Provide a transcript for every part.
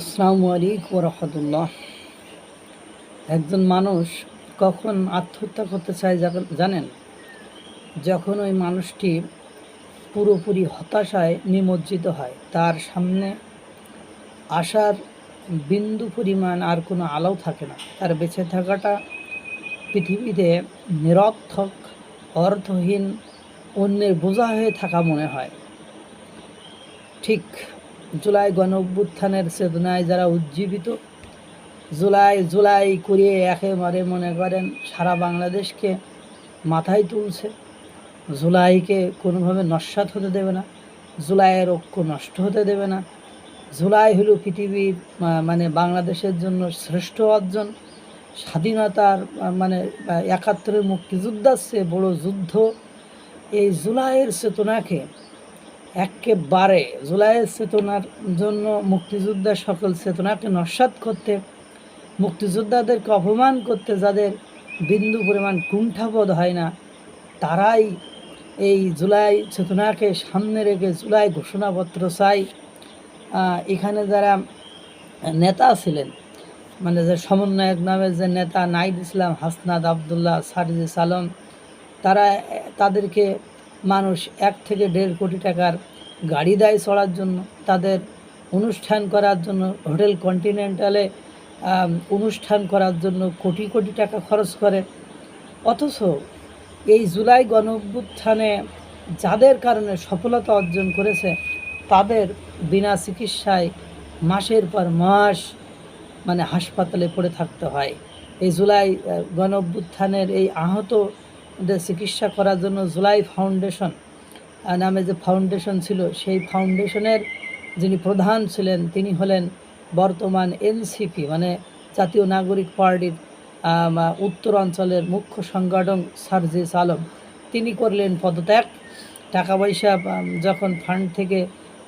আসসালামু আলাইকুম রহমতুল্লাহ একজন মানুষ কখন আত্মহত্যা করতে চায় জানেন? যখন ওই মানুষটি পুরোপুরি হতাশায় নিমজ্জিত হয়, তার সামনে আসার বিন্দু পরিমাণ আর কোনো আলো থাকে না। তার বেঁচে থাকাটা পৃথিবীতে নিরর্থক, অর্থহীন, অন্যের বোঝা হয়ে থাকা মনে হয়। ঠিক জুলাই গণ অভ্যুত্থানের চেতনায় যারা উজ্জীবিত, জুলাই জুলাই করিয়ে একেবারে মনে করেন সারা বাংলাদেশকে মাথায় তুলছে। জুলাইকে কোনোভাবে নস্বাত হতে দেবে না, জুলাইয়ের ঐক্য নষ্ট হতে দেবে না। জুলাই হলো পৃথিবীর মানে বাংলাদেশের জন্য শ্রেষ্ঠ অর্জন। স্বাধীনতার মানে একাত্তরের মুক্তিযোদ্ধার চেয়ে বড় যুদ্ধ। এই জুলাইয়ের চেতনাকে একেবারে জুলাইয়ের চেতনার জন্য মুক্তিযোদ্ধার সকল চেতনাকে নস্বাত করতে, মুক্তিযোদ্ধাদেরকে অপমান করতে যাদের বিন্দু পরিমাণ কুণ্ঠাবোধ হয় না, তারাই এই জুলাই চেতনাকে সামনে রেখে জুলাই ঘোষণাপত্র চাই। এখানে যারা নেতা ছিলেন মানে যে সমন্বয়ক নামের যে নেতা নাইদ ইসলাম হাসনাদ আবদুল্লাহ সারিজিস আলম, তারা, তাদেরকে মানুষ এক থেকে দেড় কোটি টাকার গাড়ি দেয় চড়ার জন্য, তাদের অনুষ্ঠান করার জন্য, হোটেল কন্টিনেন্টালে অনুষ্ঠান করার জন্য কোটি কোটি টাকা খরচ করে। অথচ এই জুলাই গণ যাদের কারণে সফলতা অর্জন করেছে তাদের বিনা চিকিৎসায় মাসের পর মাস মানে হাসপাতালে পড়ে থাকতে হয়। এই জুলাই গণ এই আহতদের চিকিৎসা করার জন্য জুলাই ফাউন্ডেশন নামে যে ফাউন্ডেশন ছিল, সেই ফাউন্ডেশনের যিনি প্রধান ছিলেন, তিনি হলেন বর্তমান এনসিপি মানে জাতীয় নাগরিক পার্টির উত্তর অঞ্চলের মুখ্য সংগঠক সার্জিস আলম। তিনি করলেন পদত্যাগ। টাকা পয়সা যখন ফান্ড থেকে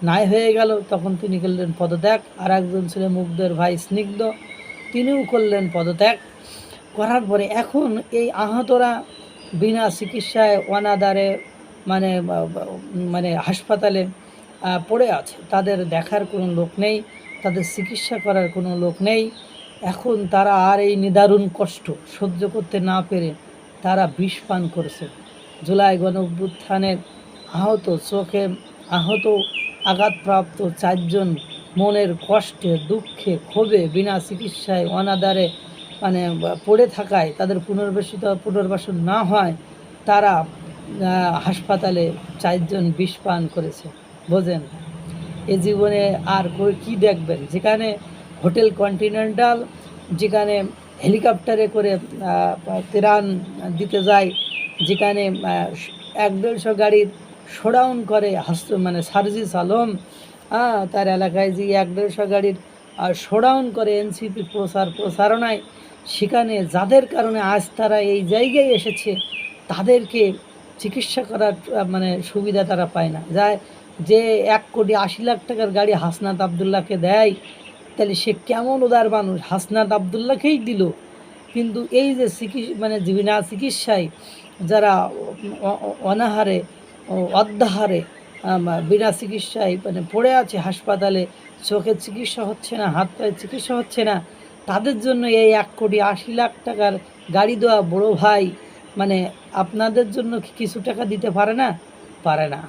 নাই হয়ে গেল, তখন তিনি করলেন পদত্যাগ। আর একজন ছিলেন মুগ্ধের ভাই স্নিগ্ধ, তিনিও করলেন পদত্যাগ। করার পরে এখন এই আহতরা বিনা চিকিৎসায় অনাদারে মানে মানে হাসপাতালে পড়ে আছে। তাদের দেখার কোনো লোক নেই, তাদের চিকিৎসা করার কোনো লোক নেই। এখন তারা আর এই নিদারুণ কষ্ট সহ্য করতে না পেরে তারা বিষ পান করছে। জুলাই গণঅভ্যুত্থানের আহত চোখে আহত আঘাতপ্রাপ্ত চারজন মনের কষ্টে, দুঃখে ক্ষোভে বিনা চিকিৎসায় অনাদারে মানে পড়ে থাকায় তাদের পুনর্বাসিত, পুনর্বাসন না হয়, তারা হাসপাতালে চারজন বিষ পান করেছে। বোঝেন? এ জীবনে আর কি দেখবেন? যেখানে হোটেল কন্টিনেন্টাল, যেখানে হেলিকপ্টারে করে ত্রাণ দিতে যায়, যেখানে এক দেড়শো গাড়ির শোডাউন করে, হাস্ত মানে সার্জিস আলম তার এলাকায় যে এক দেড়শো গাড়ির শোডাউন করে, এনসিপি প্রচার প্রচারণায় সেখানে যাদের কারণে আজ তারা এই জায়গায় এসেছে, তাদেরকে চিকিৎসা করার মানে সুবিধা তারা পায় না। যায় যে এক কোটি আশি লাখ টাকার গাড়ি হাসনাত আবদুল্লাহকে দেয়, তাহলে সে কেমন উদার মানুষ? হাসনাত আবদুল্লাহকেই দিল। কিন্তু এই যে চিকিৎসা মানে বিনা চিকিৎসায় যারা অনাহারে ও অদ্যাহারে বিনা চিকিৎসায় মানে পড়ে আছে হাসপাতালে, চোখের চিকিৎসা হচ্ছে না, হাত পায়ের চিকিৎসা হচ্ছে না তাদের জন্য এই এক কোটি আশি লাখ টাকার গাড়ি দেওয়া বড় ভাই মানে আপনাদের জন্য কিছু টাকা দিতে পারে না? পারে না।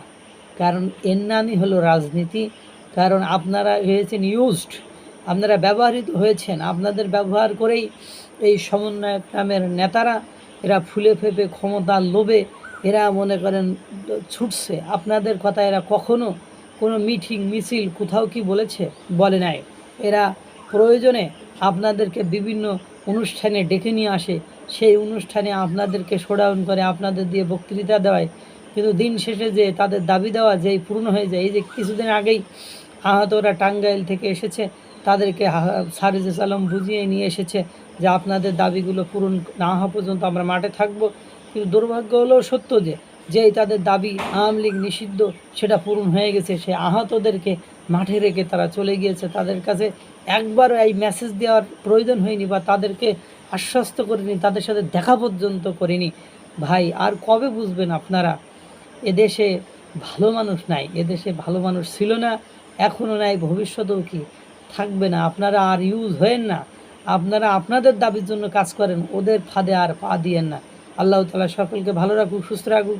কারণ এর নামই হলো রাজনীতি। কারণ আপনারা হয়েছেন ইউজড আপনারা ব্যবহৃত হয়েছেন। আপনাদের ব্যবহার করেই এই সমন্বয়ক নামের নেতারা এরা ফুলে ফেপে ক্ষমতার লোভে এরা মনে করেন ছুটছে। আপনাদের কথা এরা কখনো কোনো মিটিং, মিছিল কোথাও কি বলেছে? বলে নাই। এরা প্রয়োজনে আপনাদেরকে বিভিন্ন অনুষ্ঠানে ডেকে নিয়ে আসে। সেই অনুষ্ঠানে আপনাদেরকে শোডাউন করে, আপনাদের দিয়ে বক্তৃতা দেওয়ায় কিন্তু দিন শেষে যে তাদের দাবি দেওয়া যেই পূর্ণ হয়ে যায়, এই যে কিছুদিন আগেই আহতরা টাঙ্গাইল থেকে এসেছে, তাদেরকে সারিজুস আলম বুঝিয়ে নিয়ে এসেছে যে আপনাদের দাবিগুলো পূরণ না হওয়া পর্যন্ত আমরা মাঠে থাকব। কিন্তু দুর্ভাগ্য হলেও সত্য যে যেই তাদের দাবি আওয়ামী লীগ নিষিদ্ধ, সেটা পূরণ হয়ে গেছে। সে আহতদেরকে মাঠে রেখে তারা চলে গিয়েছে। তাদের কাছে একবারও এই মেসেজ দেওয়ার প্রয়োজন হয়নি বা তাদেরকে আশ্বস্ত করিনি, তাদের সাথে দেখা পর্যন্ত করিনি। ভাই, আর কবে বুঝবেন আপনারা? এদেশে ভালো মানুষ নাই, এদেশে ভালো মানুষ ছিল না এখনও নাই, ভবিষ্যতেও কি থাকবে না? আপনারা আর ইউজ হয়েন না। আপনারা আপনাদের দাবির জন্য কাজ করেন, ওদের ফাঁদে আর পা দিয়েন না। আল্লাহ তালা সকলকে ভালো রাখুক, সুস্থ রাখুক।